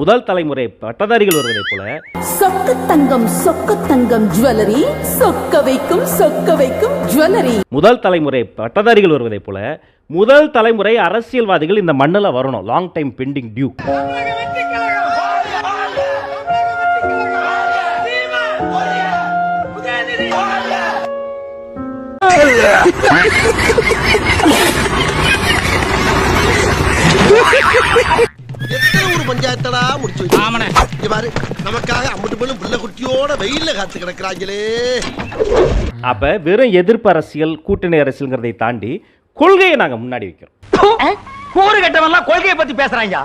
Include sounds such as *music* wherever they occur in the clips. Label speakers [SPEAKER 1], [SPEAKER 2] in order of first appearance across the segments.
[SPEAKER 1] முதல் தலைமுறை பட்டதாரிகள் வருவதைப் போல
[SPEAKER 2] சொக்க தங்கம் சொக்க தங்கம் ஜுவல்லரி. சொக்க வைக்கும் சொக்க வைக்கும் ஜுவல்லரி.
[SPEAKER 1] முதல் தலைமுறை பட்டதாரிகள் வருவதைப் போல முதல் தலைமுறை அரசியல்வாதிகள் இந்த மண்ணில் வரணும். லாங் டைம் பெண்டிங் டியூ
[SPEAKER 3] பஞ்சாயத்தடா முடிச்சு இங்க பாரு நமக்காக அம்பட்டு போலும் புள்ள குட்டியோட வெயில்ல காத்து கிடக்குறாங்களே.
[SPEAKER 1] அப்ப வெறும் எதிர்ப்பு அரசியல் கூட்டணி அரசியல்ங்கிறதை தாண்டி கொள்கையை நாங்க முன்னாடி வைக்கிறோம்.
[SPEAKER 4] கூறு கட்டவன்லாம் கொள்கையை பத்தி பேசுறாங்க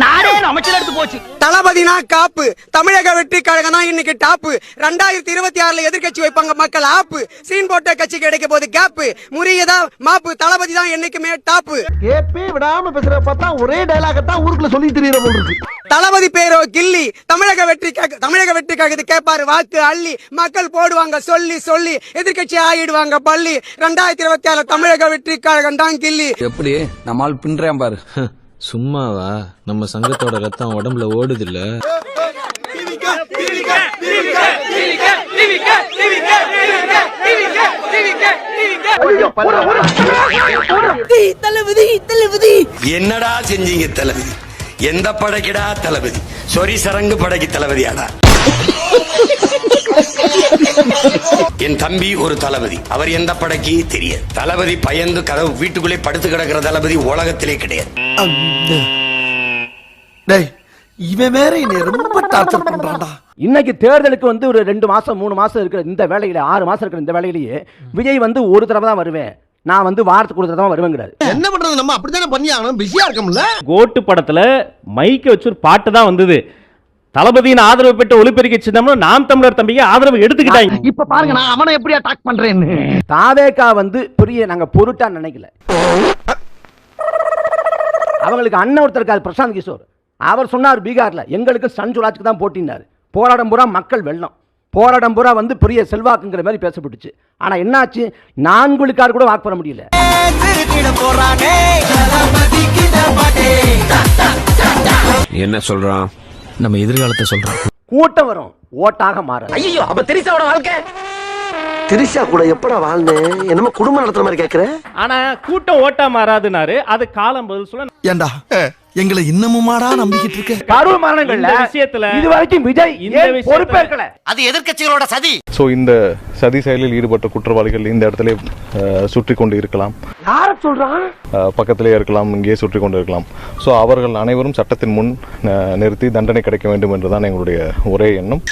[SPEAKER 4] நாடே அமைச்சர் எடுத்து போச்சு.
[SPEAKER 5] தளபதினா காப்பு. தமிழக வெற்றி கழகம் தான் இன்னைக்கு டாப்பு. ரெண்டாயிரத்தி இருபத்தி ஆறுல எதிர்க்கட்சி வைப்பாங்க மக்கள் ஆப்பு. சீன் போட்ட கட்சி கிடைக்க போது கேப்பு முறியதா மாப்பு தளபதி தான் என்னைக்குமே டாப்பு.
[SPEAKER 3] கேப்பே விடாம பேசுற பார்த்தா ஒரே டைலாக தான் ஊருக்குள்ள சொல்லி தெரியற போல் இருக்கு.
[SPEAKER 5] தளபதி பேரோ கில்லி தமிழக வெற்றி தமிழக வெற்றி கழகத்தை கேட்பாரு வாக்கு அள்ளி மக்கள் போடுவாங்க சொல்லி சொல்லி எதிர்க்கட்சி ஆயிடுவாங்க பள்ளி. ரெண்டாயிரத்தி இருபத்தி ஆறுல தமிழக வெற்றி கழகம் தான் கில்லி.
[SPEAKER 6] எப்படி? நம்மால் பின்றேன் பாரு.
[SPEAKER 7] சும்மாவா? நம்ம சங்கத்தோட ரத்தம் உடம்புல ஓடுது இல்ல
[SPEAKER 8] என்னடா செஞ்சீங்க தளபதி? எந்த படைக்குடா தளபதி? சொரி சரங்கு படைக்கு தளபதியாடா. *laughs* என் தம்பி ஒரு தளபதி. அவர் எந்த படைக்கு தெரியாது. தளபதி பயந்து கதவு வீட்டுக்குள்ளே படுத்து கிடக்கிற தளபதி உலகத்திலே கிடையாது.
[SPEAKER 3] டேய் இவன் வேற என்னை ரொம்ப டார்ச்சர் பண்றான்டா.
[SPEAKER 9] இன்னைக்கு தேர்தலுக்கு வந்து ஒரு ரெண்டு மாசம் மூணு மாசம் இருக்கிற இந்த வேலையில ஆறு மாசம் இருக்கிற இந்த வேலையிலேயே விஜய் வந்து ஒரு தடவை தான் வருவேன். நான் வந்து வாரத்துக்கு ஒரு தடவை தான் வருவேங்கிறாரு.
[SPEAKER 3] என்ன பண்றது நம்ம? அப்படித்தானே பண்ணி ஆகணும் பிஸியா இருக்கோம்ல.
[SPEAKER 1] கோட்டு படத்துல மைக்க வச்சு ஒரு பாட்டு தான் வந்தது. தளபதியின் ஆதரவு பெற்ற ஒலிபெருக்கி சின்னம்னு நாம் தமிழர் தம்பிக்கு ஆதரவு எடுத்துக்கிட்டாங்க.
[SPEAKER 4] இப்ப பாருங்க நான் அவனை எப்படி அட்டாக் பண்றேன்னு.
[SPEAKER 9] தாவேக்கா வந்து பெரிய நாங்க பொருட்டா நினைக்கல. அவங்களுக்கு அண்ணன் ஒருத்தர் இருக்காரு பிரசாந்த் கிஷோர். அவர் சொன்னார் பீகார்ல எங்களுக்கு சன் சுராஜ்க்கு தான் போட்டினார் போராடம் பூரா மக்கள் வெள்ளம். போராடம் பூரா வந்து பெரிய செல்வாக்குங்கிற மாதிரி பேசப்பட்டுச்சு. ஆனா என்னாச்சு? நான்கு விழுக்காடு கூட வாக்கு பெற முடியல.
[SPEAKER 7] என்ன சொல்றான்? நம்ம எதிர்காலத்தை சொல்றான்
[SPEAKER 9] கூட்டம் வரும். ஓட்டாக மாற.
[SPEAKER 4] ஐயோ அப்ப தெரிசாவோட வாழ்க்கை?
[SPEAKER 3] திரிஷா கூட எப்படா வாழ்ந்தேன் என்னமோ குடும்பம் நடத்துற மாதிரி கேக்குற?
[SPEAKER 1] ஆனா கூட்டம் ஓட்டா மாறாதுனாரு. அது காலம் பதில் சொல்ல
[SPEAKER 3] ஏண்டா? எங்களை இன்னமுமாடா நம்பிக்கிட்டு இருக்க?
[SPEAKER 9] கரூர் மரணங்கள்ல
[SPEAKER 1] இந்த விஷயத்துல
[SPEAKER 9] இது வரைக்கும் விஜய்
[SPEAKER 1] இந்த
[SPEAKER 9] பொறுப்பேற்கல?
[SPEAKER 4] அது எதிர்க்கட்சிகளோட சதி.
[SPEAKER 10] ஸோ இந்த சதி செயலில் ஈடுபட்ட குற்றவாளிகள் இந்த இடத்துல சுற்றி கொண்டு இருக்கலாம்.
[SPEAKER 5] யார சொல்றான்
[SPEAKER 10] பக்கத்திலே இருக்கலாம் இங்கேயே சுற்றி கொண்டு இருக்கலாம். ஸோ அவர்கள் அனைவரும் சட்டத்தின் முன் நிறுத்தி தண்டனை கிடைக்க வேண்டும் என்றுதான் எங்களுடைய ஒரே எண்ணம்.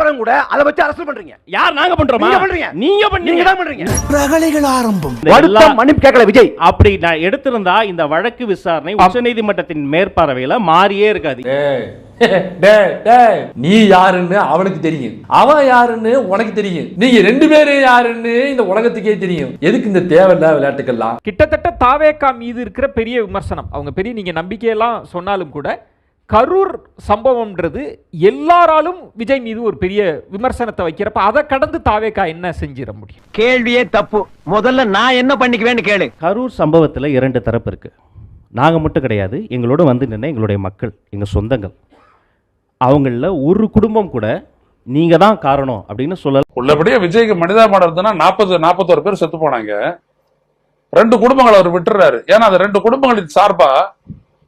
[SPEAKER 9] பிறகு கூட அதை வச்சு அரசு பண்றீங்க.
[SPEAKER 1] யார் நாங்க பண்றோமா?
[SPEAKER 9] நீங்க பண்றீங்க.
[SPEAKER 1] நீங்க
[SPEAKER 9] தான் பண்றீங்க.
[SPEAKER 3] ஆரம்பம்.
[SPEAKER 9] மன்னிப்பு கேட்கல விஜய்.
[SPEAKER 1] அப்படி நான் எடுத்திருந்தா இந்த வழக்கு விசாரணை உச்சநீதிமன்றத்தின் மேற்பார்வையில மாறியே இருக்காது.
[SPEAKER 11] நீ யாருன்னு அவனுக்கு தெரியும். அவன் யாருன்னு உனக்கு தெரியும். நீங்க ரெண்டு பேரும் யாருன்னு இந்த உலகத்துக்கே தெரியும். எதுக்கு இந்த தேவையில்ல விளையாட்டுக்கெல்லாம்
[SPEAKER 12] கிட்டத்தட்ட தாவேக்கா மீது இருக்கிற பெரிய விமர்சனம். அவங்க பெரிய நீங்க நம்பிக்கையெல்லாம் சொன்னாலும் கூட கரூர் சம்பவம்ன்றது எல்லாராலும் விஜய் மீது ஒரு பெரிய விமர்சனத்தை வைக்கிறப்ப அதை கடந்து தாவேக்கா என்ன செஞ்சிட முடியும்?
[SPEAKER 4] கேள்வியே தப்பு. முதல்ல நான் என்ன பண்ணிக்குவேன்னு கேளு.
[SPEAKER 1] கரூர் சம்பவத்துல இரண்டு தரப்பு இருக்கு. நாங்க மட்டும் கிடையாது எங்களோட வந்து நின்ன எங்களுடைய மக்கள் எங்க சொந்தங்கள். அவங்கள ஒரு குடும்பம் கூட நீங்க தான் காரணம் அப்படின்னு சொல்லல.
[SPEAKER 11] உள்ளபடியே விஜய்க்கு மனிதாபிமானம் இருந்ததுன்னா நாற்பது நாற்பத்தோரு பேர் செத்து போனாங்க. ரெண்டு குடும்பங்களை அவர் விட்டுறாரு. ஏன்னா அந்த ரெண்டு குடும்பங்களின் சார்பா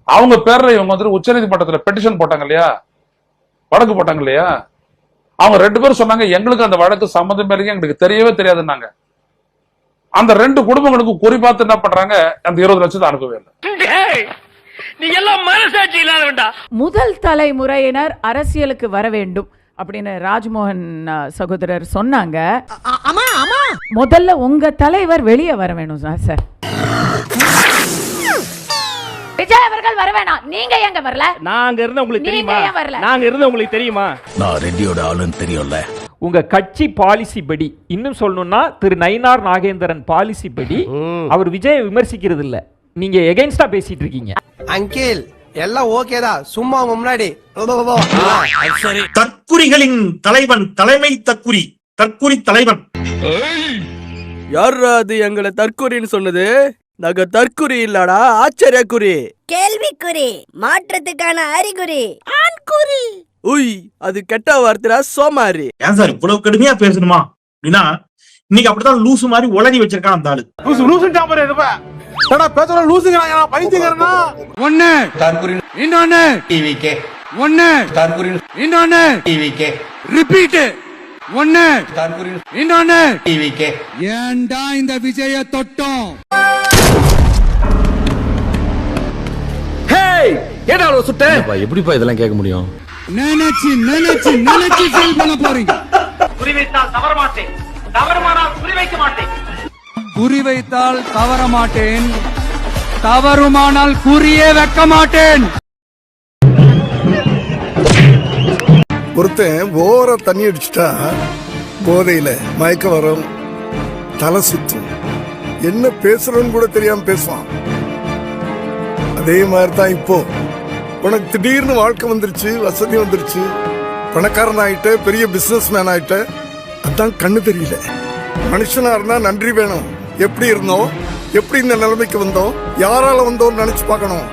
[SPEAKER 11] அவங்க பேர்ல இவங்க வந்துட்டு உச்சநீதிமன்றத்துல பெட்டிஷன் போட்டாங்க இல்லையா? வழக்கு போட்டாங்க இல்லையா? அவங்க ரெண்டு பேரும் சொன்னாங்க எங்களுக்கு அந்த வழக்கு சம்மந்தமே இருக்கு எங்களுக்கு தெரியவே தெரியாதுன்னாங்க. அந்த ரெண்டு குடும்பங்களுக்கும் குறிப்பாத்து என்ன பண்றாங்க அந்த இருபது லட்சத்தை அனுப்பவே இல்லை.
[SPEAKER 2] முதல் தலைமுறையினர் அரசியலுக்கு வர வேண்டும் அப்படின்னு ராஜ்மோகன் சகோதரர் சொன்னாங்க. முதல்ல உங்க தலைவர் வெளியே வர வேணும் சார் சார். விஜய் அவர்கள் வர வேணாம். நீங்க எங்க வரல?
[SPEAKER 1] நாங்க இருந்த உங்களுக்கு
[SPEAKER 2] நீங்க
[SPEAKER 1] தெரியுமா?
[SPEAKER 2] ஏன் வரல?
[SPEAKER 1] நாங்க இருந்த உங்களுக்கு தெரியுமா?
[SPEAKER 7] நான் ரெட்டியோட ஆளுன்னு தெரியும்ல.
[SPEAKER 12] உங்க கட்சி பாலிசி படி இன்னும் சொல்லணும்னா திரு நயினார் நாகேந்திரன் பாலிசி படி அவர் விஜயை விமர்சிக்கிறது இல்ல நீங்க எகைன்ஸ்டா பேசிட்டு இருக்கீங்க.
[SPEAKER 5] அங்கிள் எல்லாம் ஓகேதா சும்மா உங்க முன்னாடி.
[SPEAKER 3] தற்குறிகளின் தலைவன் தலைமை தற்குறி தற்குறி தலைவன்.
[SPEAKER 5] யாரா அது எங்களை தற்கொலைன்னு சொன்னது? நாங்க தற்குறி இல்லடா ஆச்சரியக்குறி.
[SPEAKER 13] கேள்விக்குறி மாற்றத்துக்கான அறிகுறி. ஆண்குறி.
[SPEAKER 5] உய் அது கெட்ட வார்த்தைடா சோமாரி.
[SPEAKER 4] ஏன் சார் இவ்வளவு கடுமையா பேசணுமா? அப்படின்னா இன்னைக்கு அப்படிதான் லூசு மாதிரி உளறி வச்சிருக்கான் அந்த ஆளு.
[SPEAKER 11] லூசு லூசு டாம்பர் இருப்ப ஏடா பேசுற லூசுங்கிறாங்க பைத்தியக்காரனா?
[SPEAKER 5] ஒண்ணு.
[SPEAKER 8] தற்குறி
[SPEAKER 5] இன்னொன்னு.
[SPEAKER 8] டிவிக்கே
[SPEAKER 5] ஒண்ணு.
[SPEAKER 8] தற்குறி
[SPEAKER 5] இன்னொன்னு.
[SPEAKER 8] டிவிக்கே
[SPEAKER 5] ரிப்பீட் ஒண்ணு.
[SPEAKER 8] தற்குறி
[SPEAKER 5] இன்னொன்னு.
[SPEAKER 8] டிவிக்கே
[SPEAKER 5] ஏன்டா இந்த விஜய தொட்டோம்?
[SPEAKER 9] ஏடா அவ்வளவு சுட்ட?
[SPEAKER 6] எப்படிப்பா இதெல்லாம் கேட்க முடியும்?
[SPEAKER 5] நினைச்சு நினைச்சு நினைச்சு ஃபீல் பண்ண போறீங்க.
[SPEAKER 4] குறிவைத்தால் தவற மாட்டேன். தவறுமானால் குறிவைக்க மாட்டேன்.
[SPEAKER 5] குறி வைத்தால் தவற மாட்டேன். தவறுமானால் குறியே வைக்க மாட்டேன்.
[SPEAKER 3] ஒருத்தன் ஓர தண்ணி அடிச்சுட்டா போதையில மயக்க வரும் தலை சுத்தும். என்ன பேசுறோன்னு கூட தெரியாம பேசுவான். அதே மாதிரி தான் இப்போ. உனக்கு திடீர்னு வாழ்க்கை வந்துருச்சு வசதி வந்துருச்சு. பணக்காரன் ஆயிட்ட பெரிய பிசினஸ் மேன் ஆயிட்ட. அதான் கண்ணு தெரியல. மனுஷனா இருந்தா நன்றி வேணும். எப்படி இருந்தோம்? எப்படி இந்த நிலைமைக்கு வந்தோம்? யாரால வந்தோம்னு நினைச்சு பார்க்கணும்.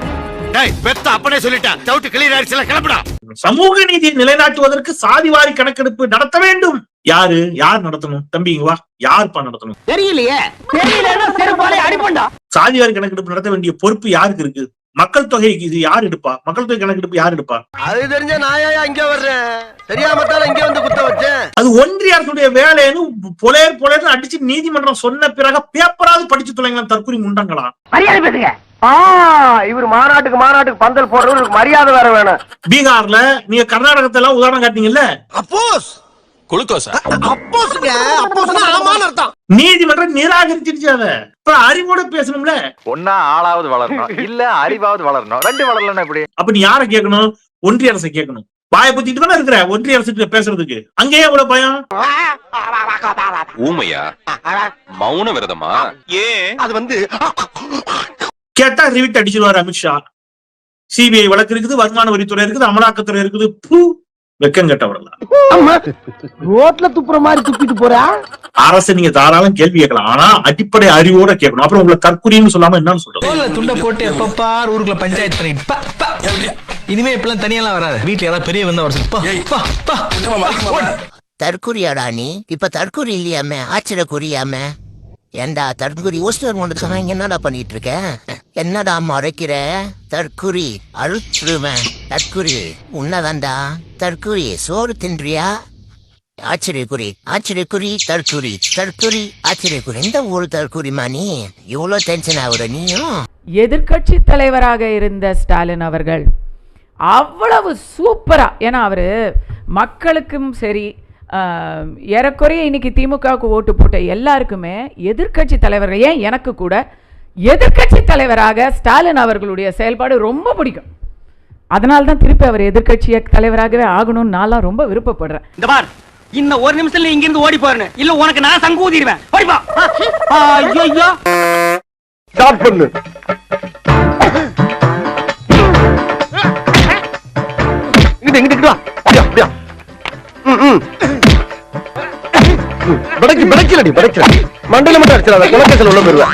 [SPEAKER 4] சமூக நீதியை நிலைநாட்டுவதற்கு சாதிவாரி கணக்கெடுப்பு நடத்த வேண்டும். யாரு? யார் நடத்தணும்? தம்பிங்க வா. யாருப்பா நடத்தணும்? தெரியலையே.
[SPEAKER 11] சாதிவாரி கணக்கெடுப்பு நடத்த வேண்டிய பொறுப்பு யாருக்கு இருக்கு? மக்கள் தொகைக்கு இது யார் எடுப்பா? மக்கள் தொகை கணக்கெடுப்பு யார் எடுப்பா?
[SPEAKER 3] அது தெரிஞ்ச நாயா இங்க வர்றேன்? தெரியாம தானே இங்க வந்து குத்த வச்சேன்.
[SPEAKER 11] அது ஒன்றிய அரசுடைய வேலைன்னு பொலேர் பொலேர்னு அடிச்சு நீதிமன்றம் சொன்ன பிறகு பேப்பராவது படிச்சு தொலைங்களா தற்கொலை முண்டங்களா?
[SPEAKER 4] மரியாதை பேசுங்க.
[SPEAKER 5] இவர் மாநாட்டுக்கு மாநாட்டுக்கு பந்தல் போடுறவருக்கு மரியாதை வேற வேணும்.
[SPEAKER 11] பீகார்ல நீங்க கர்நாடகத்தை எல்லாம் உதாரணம் காட்டீங்கல்ல
[SPEAKER 3] அப்போஸ்
[SPEAKER 6] குளுக்கோஸா?
[SPEAKER 3] அப்போஸ்ங்க அப்போஸ்னா ஆமான்னு அர்த்தம்.
[SPEAKER 11] நீதிமன்றம் நிராகரிச்சிருச்சு அத இப்ப அறிவோட பேசணும்ல?
[SPEAKER 14] ஒன்னா ஆளாவது வளரணும். இல்ல அறிவாவது வளரணும். ரெண்டு வளரலன்னா எப்படி?
[SPEAKER 11] அப்ப நீ யார கேட்கணும்? ஒன்றிய அரசை கேட்கணும். வாயை பத்திட்டு தானே இருக்கிற? ஒன்றிய அரசு பேசுறதுக்கு. அங்கேயே இவ்வளவு பயம்?
[SPEAKER 14] ஊமையா? மௌன விரதமா? ஏன்?
[SPEAKER 3] அது வந்து
[SPEAKER 11] கேட்டா ரிவிட் அடிச்சிருவாரு அமித்ஷா. சிபிஐ வழக்கு இருக்குது வருமான வரித்துறை இருக்குது அமலாக்கத்துறை இருக்குது. பூ! வெக்கம் கெட்டவரெல்லாம்
[SPEAKER 5] ரோட்ல துப்புற மாதிரி துப்பிட்டு போறா?
[SPEAKER 11] அரசு நீங்க தாராளம் கேள்வி கேட்கலாம். ஆனா அடிப்படை அறிவோட கேட்கணும். அப்புறம் உங்களை தற்கொலைன்னு சொல்லாம என்னன்னு சொல்றது?
[SPEAKER 6] துண்ட போட்டு எப்பப்பார் ஊருக்குள்ள பஞ்சாயத்து பண்ணிட்டு. இனிமே இப்பெல்லாம் தனியெல்லாம் வராது. வீட்டுல யாராவது பெரிய வந்தா பா.
[SPEAKER 13] தற்குறியாடா நீ? இப்ப தற்குறி இல்லையாமே? ஆச்சரியக்குறியாமே ஏண்டா தற்குறி ஓஸ்டர் சொன்னாங்க என்னடா பண்ணிட்டு இருக்க? என்னடா மறைக்கிற? தற்குறி அழுத்துருவேன் தற்குறி உன்னதாண்டா தற்குறி சோறு தின்றியா? ஆச்சரியக்குறி ஆச்சரியக்குறி தற்குறி தற்குறி ஆச்சரியக்குறி. எந்த ஊர் தற்குறிமா நீ? இவ்வளோ டென்ஷன் ஆகுற நீயும்?
[SPEAKER 2] எதிர்க்கட்சி தலைவராக இருந்த ஸ்டாலின் அவர்கள் அவ்வளவு சூப்பரா ஏன்னா அவர் மக்களுக்கும் சரி ஏறக்குறைய இன்னைக்கு திமுகவுக்கு ஓட்டு போட்ட எல்லாருக்குமே எதிர்க்கட்சி தலைவர்கள் ஏன் எனக்கு கூட எதிர்க்கட்சி தலைவராக ஸ்டாலின் அவர்களுடைய செயல்பாடு ரொம்ப பிடிக்கும். அதனால தான் திருப்பி அவர் எதிர்க்கட்சி தலைவராகவே ஆகணும்னு நான்லாம் ரொம்ப விருப்பப்படுறேன்.
[SPEAKER 4] இந்த பார் இன்னும் ஒரு நிமிஷத்துல இங்க இருந்து ஓடி போறேன் இல்ல உனக்கு நான் சங்கு ஊதிடுவேன் ஓடி போ. ஐயோ
[SPEAKER 5] ஸ்டார்ட் பண்ணு இங்கிட்டு இங்கிட்டு வா. அப்படியா அப்படியா. ம், ம். படைக்கு படைக்கலடி படைக்கல மண்டையில மட்டும் அடிச்சிடாத குலக்கேசல் உள்ள போயிருவேன்.